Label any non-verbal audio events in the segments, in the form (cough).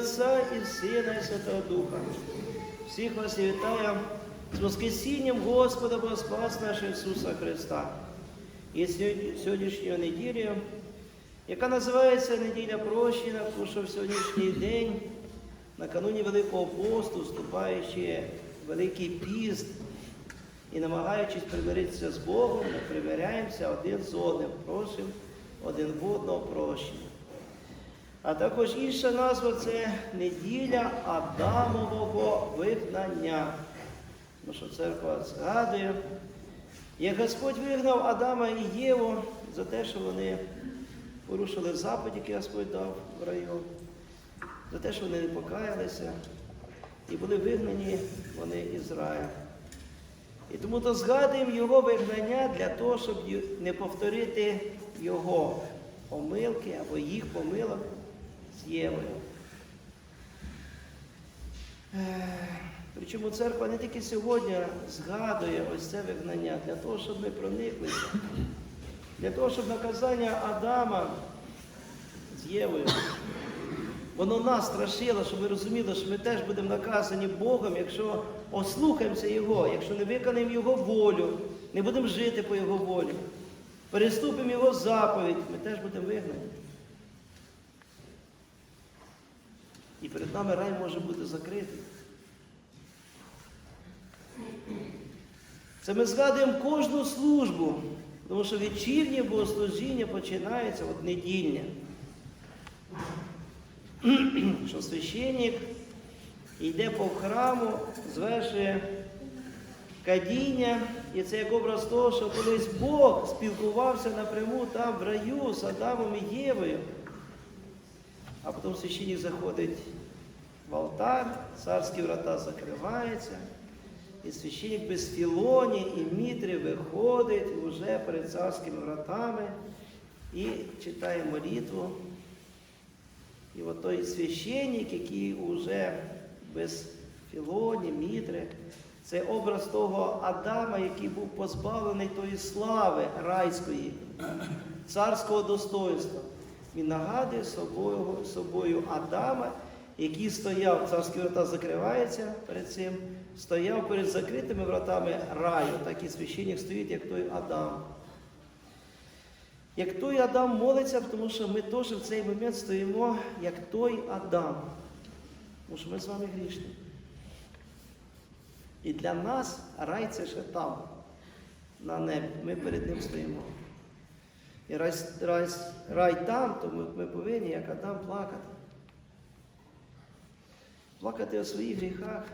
Отця і Сина, і Святого Духа. Всіх вас я вітаю з Воскресінням Господа Бога Спас нашого Ісуса Христа. І сьогодні- сьогоднішньою неділею, яка називається неділя прощення, тому що в сьогоднішній день, накануні Великого посту, вступаючи Великий піст і намагаючись примиритися з Богом, ми примиряємося один з одним, просимо один в одного прощення. А також інша назва це неділя Адамового вигнання. Тому що церква згадує, як Господь вигнав Адама і Єву за те, що вони порушили запит, який Господь дав в раю, за те, що вони не покаялися і були вигнані вони із раю. І тому то згадуємо його вигнання для того, щоб не повторити його помилки або їх помилок з. Е, Причому церква не тільки сьогодні згадує ось це вигнання для того, щоб ми прониклися, для того, щоб наказання Адама з Євою, воно нас страшило, щоб ми розуміли, що ми теж будемо наказані Богом, якщо ослухаємося Його, якщо не виконаємо Його волю, не будемо жити по Його волі, переступимо Його заповідь, ми теж будемо вигнані. І перед нами рай може бути закритий. Це ми згадуємо кожну службу, тому що вечірнє богослужіння починається от недільня. (clears throat) Що священник йде по храму, звершує кадіння, і це як образ того, що колись Бог спілкувався напряму там в раю з Адамом і Євою. А потім священник заходить в алтар, царські врата закриваються, і священник без філоні і мітри виходить вже перед царськими вратами і читає молитву. І от той священник, який вже без філоні, мітри, це образ того Адама, який був позбавлений тої слави райської, царського достоинства. Він нагадує собою, собою Адама, який стояв, царські врата закриваються перед цим, стояв перед закритими вратами раю, так і священник стоїть, як той Адам. Як той Адам молиться, тому що ми теж в цей момент стоїмо, як той Адам. Тому що ми з вами грішні. І для нас рай це ще там, на небі. Ми перед ним стоїмо. І рай, рай, рай там, тому ми повинні, як Адам, плакати. Плакати о своїх гріхах.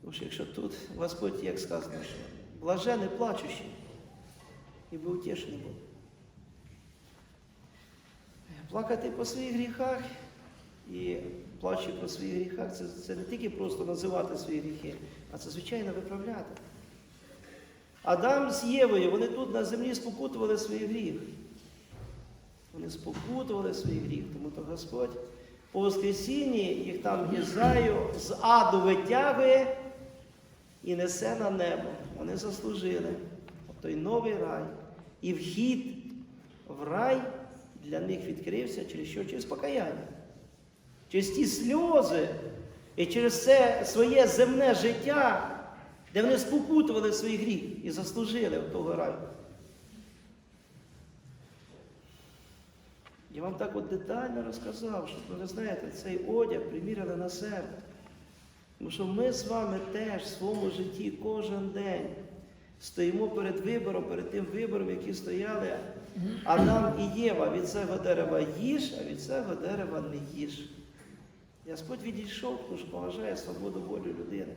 Тому що якщо тут Господь, як сказано, що блажений плачущий, ніби утішений буде. Плакати по своїх гріхах і плачучи по своїх гріхах, це, це не тільки просто називати свої гріхи, а це звичайно виправляти. Адам з Євою, вони тут на землі спокутували свій гріх. Вони спокутували свій гріх, тому то Господь по Воскресінні їх там із раю, з аду витягує і несе на небо. Вони заслужили той новий рай. І вхід в рай для них відкрився через що? Через покаяння. Через ті сльози і через це своє земне життя, де вони спокутували свій гріх і заслужили в того раю. Я вам так от детально розказав, щоб ви знаєте, цей одяг приміряли на себе. Тому що ми з вами теж в своєму житті кожен день стоїмо перед вибором, перед тим вибором, які стояли Адам і Єва. Від цього дерева їж, а від цього дерева не їж. Господь відійшов, тому що поважає свободу волі людини.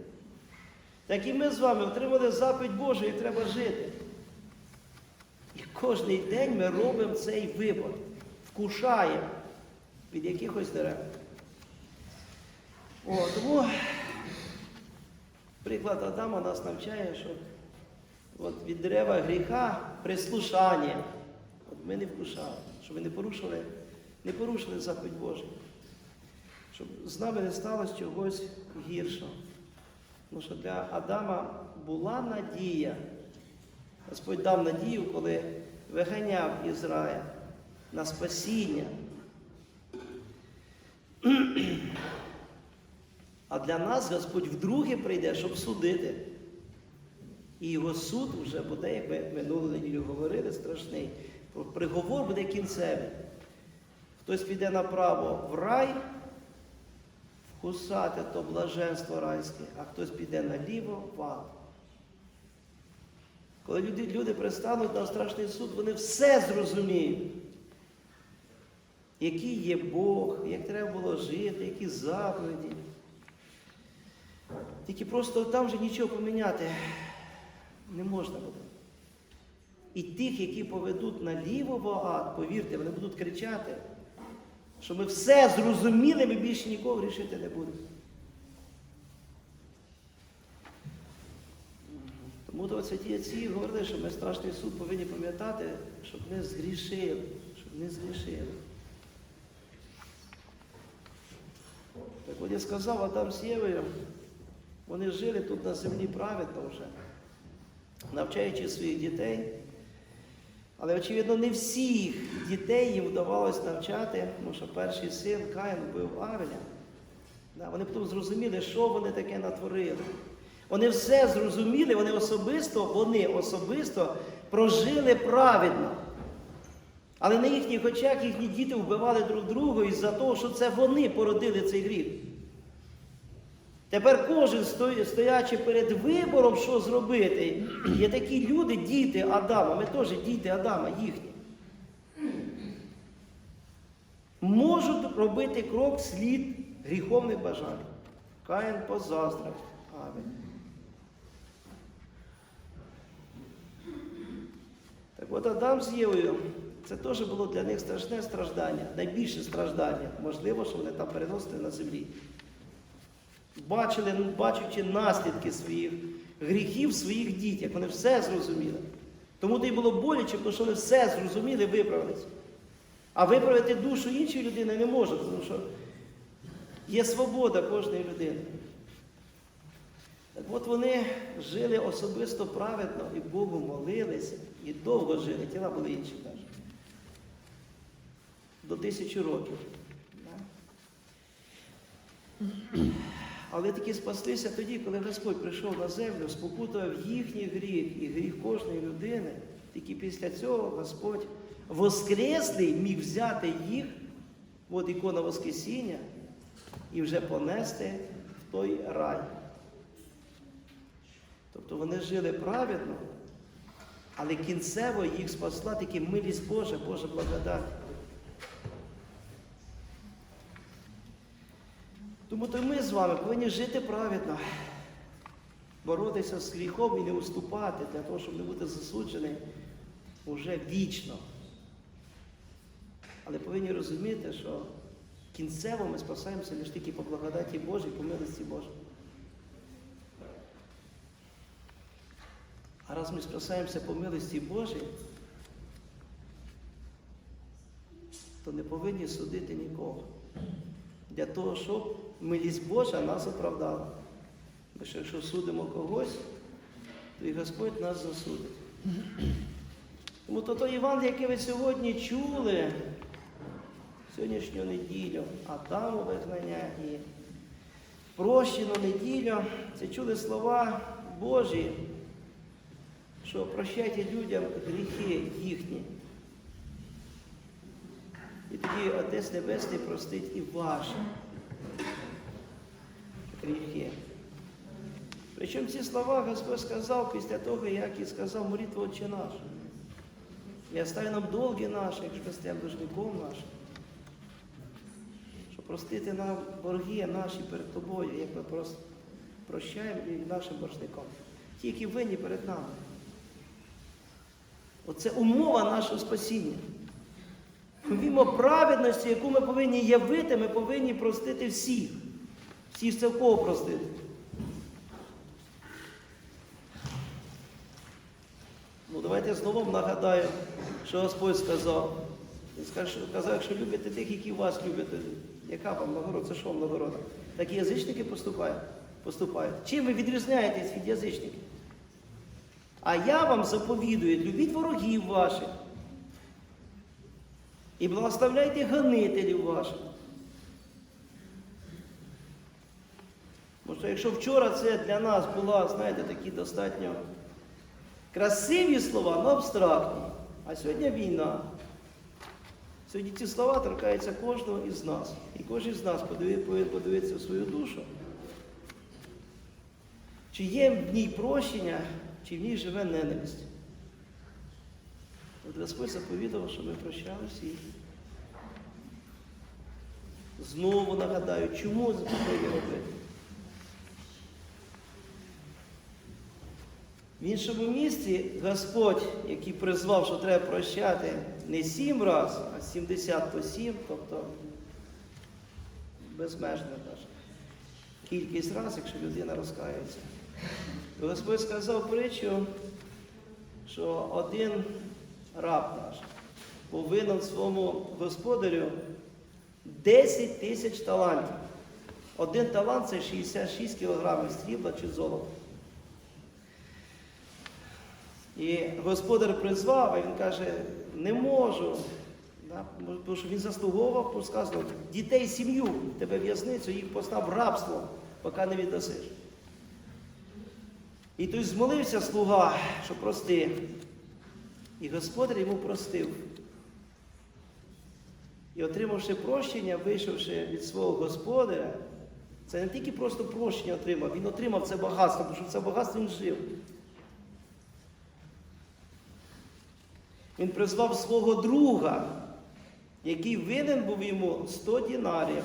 Так і ми з вами отримали запит Божий, як треба жити. І кожен день ми робимо цей вибор, вкушаємо від якихось дерев. О, тому приклад Адама нас навчає, що от від дерева гріха прислушання. От ми не вкушали, щоб ми не порушили, не порушили заповідь Божий. Щоб з нами не сталося чогось гіршого. Тому що для Адама була надія. Господь дав надію, коли виганяв Ізраїль на спасіння. А для нас Господь вдруге прийде, щоб судити. І його суд вже буде, як ми минулу неділю говорили, страшний. Приговор буде кінцевий. Хтось піде направо в рай, вкусати то блаженство райське, а хтось піде наліво в ад. Коли люди, люди пристануть на страшний суд, вони все зрозуміють. Який є Бог, як треба було жити, які заповіді. Тільки просто там же нічого поміняти не можна буде. І тих, які поведуть наліво в ад, повірте, вони будуть кричати, що ми все зрозуміли, ми більше нікого рішити не будемо. Тому то святі отці говорили, що ми страшний суд повинні пам'ятати, щоб не згрішили, щоб не згрішили. Так от я сказав Адам з Євою, вони жили тут на землі праведно вже, навчаючи своїх дітей. Але, очевидно, не всіх дітей їм вдавалося навчати, тому що перший син Каїн вбив Авеля. Вони потім зрозуміли, що вони таке натворили. Вони все зрозуміли, вони особисто, вони особисто прожили праведно. Але на їхніх очах їхні діти вбивали друг друга із-за того, що це вони породили цей гріх. Тепер кожен стоячи перед вибором, що зробити, є такі люди, діти Адама, ми теж діти Адама, їхні. Можуть робити крок слід гріховних бажань. Каїн позаздрив. Авель. Так от Адам з Євою, це теж було для них страшне страждання, найбільше страждання, можливо, що вони там переносили на землі. Бачили, бачачи наслідки своїх гріхів, своїх дітях, вони все зрозуміли. Тому то й було боляче, тому що вони все зрозуміли, виправилися. А виправити душу іншої людини не може, тому що є свобода кожної людини. Так от вони жили особисто праведно і Богу молилися, і довго жили, тіла були інші навіть. До тисячі років. Але таки спаслися тоді, коли Господь прийшов на землю, спокутував їхній гріх і гріх кожної людини. Тільки після цього Господь Воскреслий міг взяти їх, от ікона Воскресіння, і вже понести в той рай. Тобто вони жили праведно, але кінцево їх спасла тільки милість Божа, Божа благодать. Тому то ми з вами повинні жити праведно, боротися з гріхом і не уступати для того, щоб не бути засуджений уже вічно. Але повинні розуміти, що кінцево ми спасаємося лише тільки по благодаті Божій, по милості Божій. А раз ми спасаємося по милості Божій, то не повинні судити нікого. Для того, щоб милість Божа нас оправдала. Бо що якщо судимо когось, то і Господь нас засудить. Тому то, то Євангеліє, яке ви сьогодні чули, сьогоднішню неділю, Адаму вигнання і прощену неділю, це чули слова Божі, що прощайте людям гріхи їхні. Тоді Отець Небесний простить і ваші гріхи. Причому ці слова Господь сказав після того, як і сказав молитву Отче наш. І остави нам долги наші, як простим должником нашим. Щоб простити нам борги наші перед тобою, як ми просто прощаємо нашим боржникам. Ті, які винні перед нами. Оце умова нашого спасіння. Помімо праведності, яку ми повинні явити, ми повинні простити всіх. Всіх цілково простити. Ну, давайте знову нагадаю, що Господь сказав. Він сказав, якщо любите тих, які вас люблять, яка вам нагорода? Це що вам нагорода? Так і язичники поступають. поступають. Чим ви відрізняєтесь від язичників? А я вам заповідую, любіть ворогів ваших. І благословляйте гонителів ваших. Тому що якщо вчора це для нас була, знаєте, такі достатньо красиві слова, але абстрактні, а сьогодні війна. Сьогодні ці слова торкаються кожного із нас. І кожен з нас подиви- повинен подивитися в свою душу. Чи є в ній прощення, чи в ній живе ненависть. От Господь заповідав, що ми прощали всіх. Знову нагадаю, чому це повинні робити? В іншому місці Господь, який призвав, що треба прощати не сім разів, а 70 по сім, тобто безмежна даже кількість разів, якщо людина розкається. Господь сказав притчу, що один раб наш повинен своєму господарю 10 тисяч талантів. Один талант це 66 кілограмів срібла чи золота. І господар призвав, а він каже, не можу. Да? Тому що він заслуговував, бо сказано, дітей, сім'ю, тебе в'язницю, їх постав рабство, поки не віддасиш. І той змолився слуга, що прости. І господар йому простив. І отримавши прощення, вийшовши від свого господаря, це не тільки просто прощення отримав, він отримав це багатство, тому що це багатство він жив. Він призвав свого друга, який винен був йому 100 дінарів.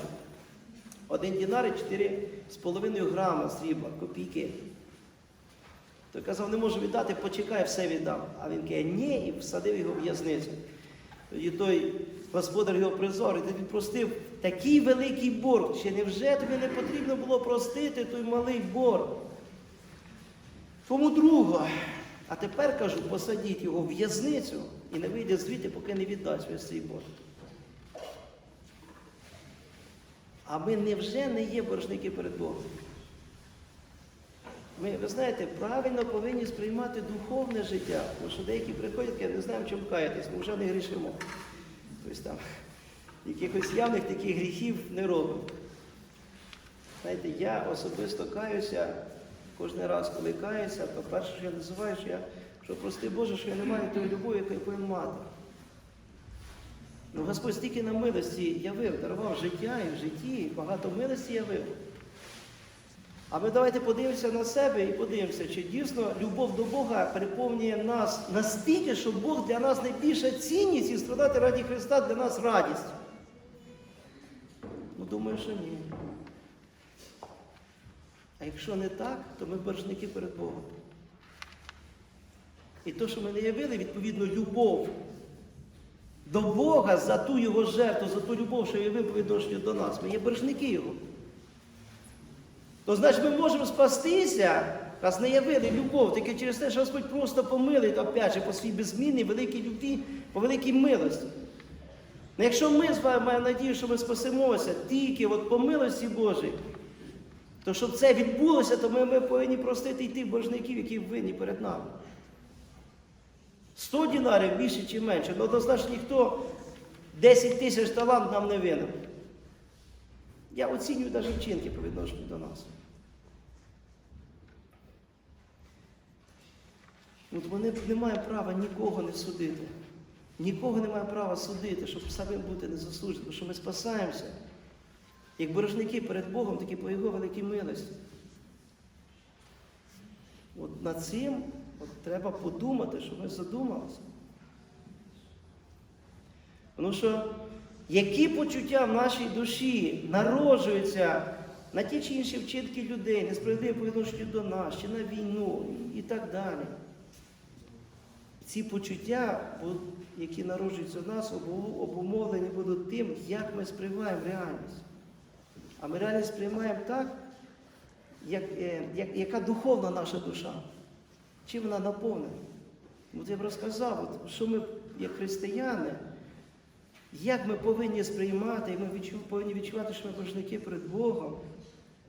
Один дінар і 4,5 грама срібла, копійки. Той казав, не можу віддати, почекай, все віддам. А він каже, ні, і всадив його в в'язницю. Тоді той господар його призор, і він простив такий великий борг. Чи невже тобі не потрібно було простити той малий борг? Тому другу. А тепер кажу, посадіть його в в'язницю і не вийде звідти, поки не віддасть весь цей борг. А ми невже не є боржники перед Богом? Ми, ви знаєте, правильно повинні сприймати духовне життя, тому що деякі приходять, я не знаю, в чому каятись, ми вже не грішимо. Тобто там якихось явних таких гріхів не робимо. Знаєте, я особисто каюся кожен раз, коли каюся, то перше, що я називаю, що я, що прости Боже, що я не маю тої любові, яку я повинен мати. Ну, Господь стільки на милості явив, дарував життя і в житті, і багато милості явив. А ми давайте подивимося на себе і подивимося, чи дійсно любов до Бога переповнює нас настільки, що Бог для нас найбільша цінність і страдати раді Христа для нас радість. Ну, думаю, що ні. А якщо не так, то ми боржники перед Богом. І то, що ми не явили, відповідно, любов до Бога за ту Його жертву, за ту любов, що явив по до нас. Ми є боржники Його. То значить ми можемо спастися, раз не явили любов, тільки через те, що Господь просто помилить, опять же, по своїй безмінній великій любві, по великій милості. Ну, якщо ми з вами маємо надію, що ми спасемося тільки от по милості Божій, то щоб це відбулося, то ми, ми повинні простити й тих боржників, які винні перед нами. 100 дінарів більше чи менше, ну однозначно ніхто 10 тисяч талант нам не винен. Я оцінюю навіть вчинки по відношенню до нас. От вони не мають права нікого не судити. Нікого не має права судити, щоб самим бути незаслуженим, тому що ми спасаємося. Як борожники перед Богом, так і по Його великій милості. От над цим от треба подумати, щоб ми задумалися. Тому що які почуття в нашій душі народжуються на ті чи інші вчинки людей, несправедливі по відношенню до нас, чи на війну і так далі. Ці почуття, які народжуються в нас, обумовлені будуть тим, як ми сприймаємо реальність. А ми реальність сприймаємо так, як, як, яка духовна наша душа. Чим вона наповнена? От я б розказав, от, що ми, як християни, як ми повинні сприймати, і ми відчув, повинні відчувати, що ми боржники перед Богом.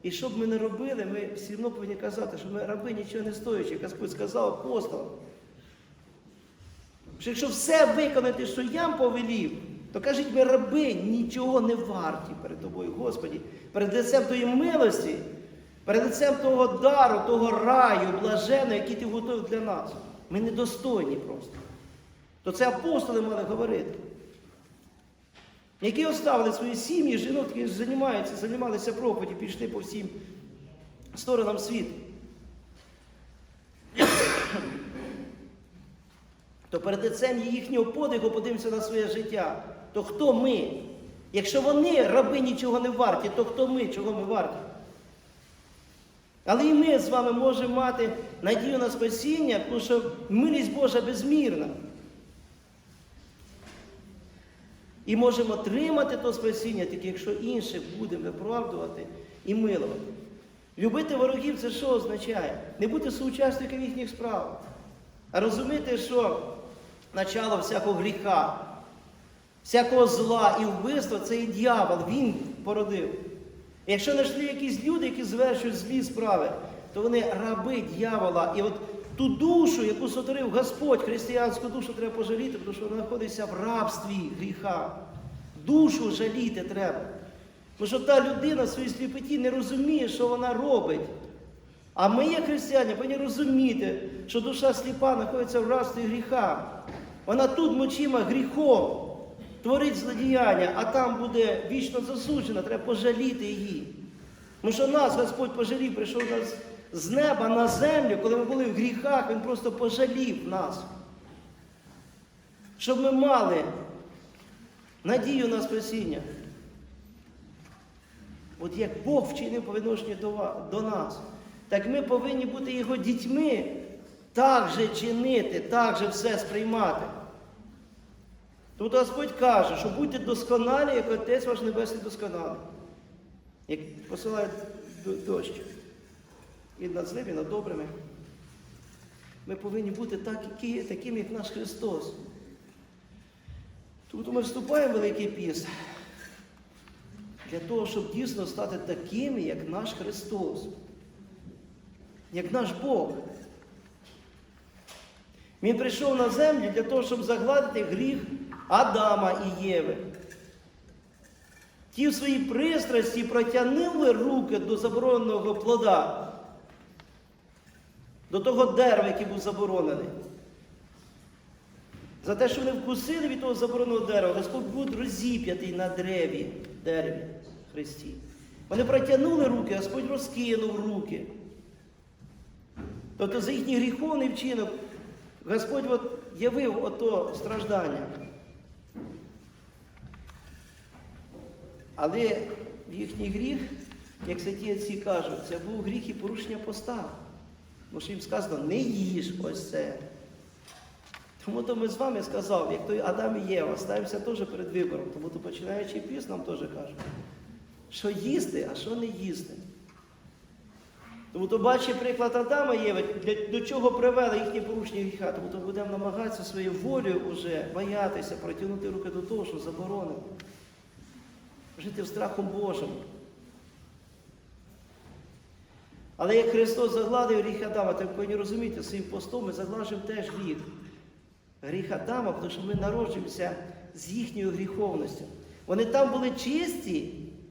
І що б ми не робили, ми все одно повинні казати, що ми раби нічого не стоячи, як Господь сказав апостолам. Що якщо все виконати, що я повелів, то кажіть ми раби нічого не варті перед тобою, Господі, перед лицем Твоєї милості. Перед лицем того дару, того раю, блаженого, який ти готовив для нас. Ми недостойні просто. То це апостоли мали говорити. Які оставили свої сім'ї, жінок, займаються, займалися проповіді, пішли по всім сторонам світу. То перед лицем їхнього подиху подивимося на своє життя. То хто ми? Якщо вони, раби, нічого не варті, то хто ми, чого ми варті? Але і ми з вами можемо мати надію на спасіння, тому що милість Божа безмірна. І можемо отримати то спасіння, тільки якщо інших будемо виправдувати і милувати. Любити ворогів це що означає? Не бути соучасником їхніх справ, а розуміти, що начало всякого гріха, всякого зла і вбивства це і дьявол, він породив. І Якщо знайшли якісь люди, які звершують злі справи, то вони раби дьявола. І от ту душу, яку сотворив Господь, християнську душу треба пожаліти, тому що вона знаходиться в рабстві гріха. Душу жаліти треба. Тому що та людина в своїй сліпоті не розуміє, що вона робить. А ми, як християни, повинні розуміти, що душа сліпа знаходиться в рабстві гріха. Вона тут мочима гріхом творить злодіяння, а там буде вічно засуджена, треба пожаліти її. Тому що нас Господь пожалів, прийшов нас з неба на землю, коли ми були в гріхах, Він просто пожалів нас. Щоб ми мали надію на спасіння. От як Бог вчинив по відношенню до, нас, так ми повинні бути його дітьми, так же чинити, так же все сприймати. Тобто Господь каже, що будьте досконалі, як Отець ваш Небесний досконалий. Як посилає дощ і над злими, і над добрими. Ми повинні бути так, які, такими, як наш Христос. Тобто ми вступаємо в Великий Піс для того, щоб дійсно стати такими, як наш Христос, як наш Бог. Він прийшов на землю для того, щоб загладити гріх Адама і Єви. Ті в своїй пристрасті протягнули руки до забороненого плода, до того дерева, який був заборонений. За те, що вони вкусили від того забороненого дерева, Господь був розіп'ятий на дереві, дереві Христі. Вони протягнули руки, Господь розкинув руки. Тобто за їхній гріховний вчинок Господь от явив ото страждання. Але їхній гріх, як святі отці кажуть, це був гріх і порушення поста. Тому що їм сказано, не їж ось це. Тому то ми з вами сказав, як той Адам і Єва, ставимося теж перед вибором. Тому то починаючи піс, нам теж кажуть, що їсти, а що не їсти. Тому то бачить приклад Адама і Єви, для, до чого привели їхні порушення гріха. Тому то будемо намагатися своєю волею вже боятися, протягнути руки до того, що заборонено. Жити в страхом Божому. Але як Христос загладив гріх Адама, то ви повинні розуміти, своїм постом ми заглажимо теж гріх. Гріх Адама, тому що ми народжуємося з їхньою гріховністю. Вони там були чисті,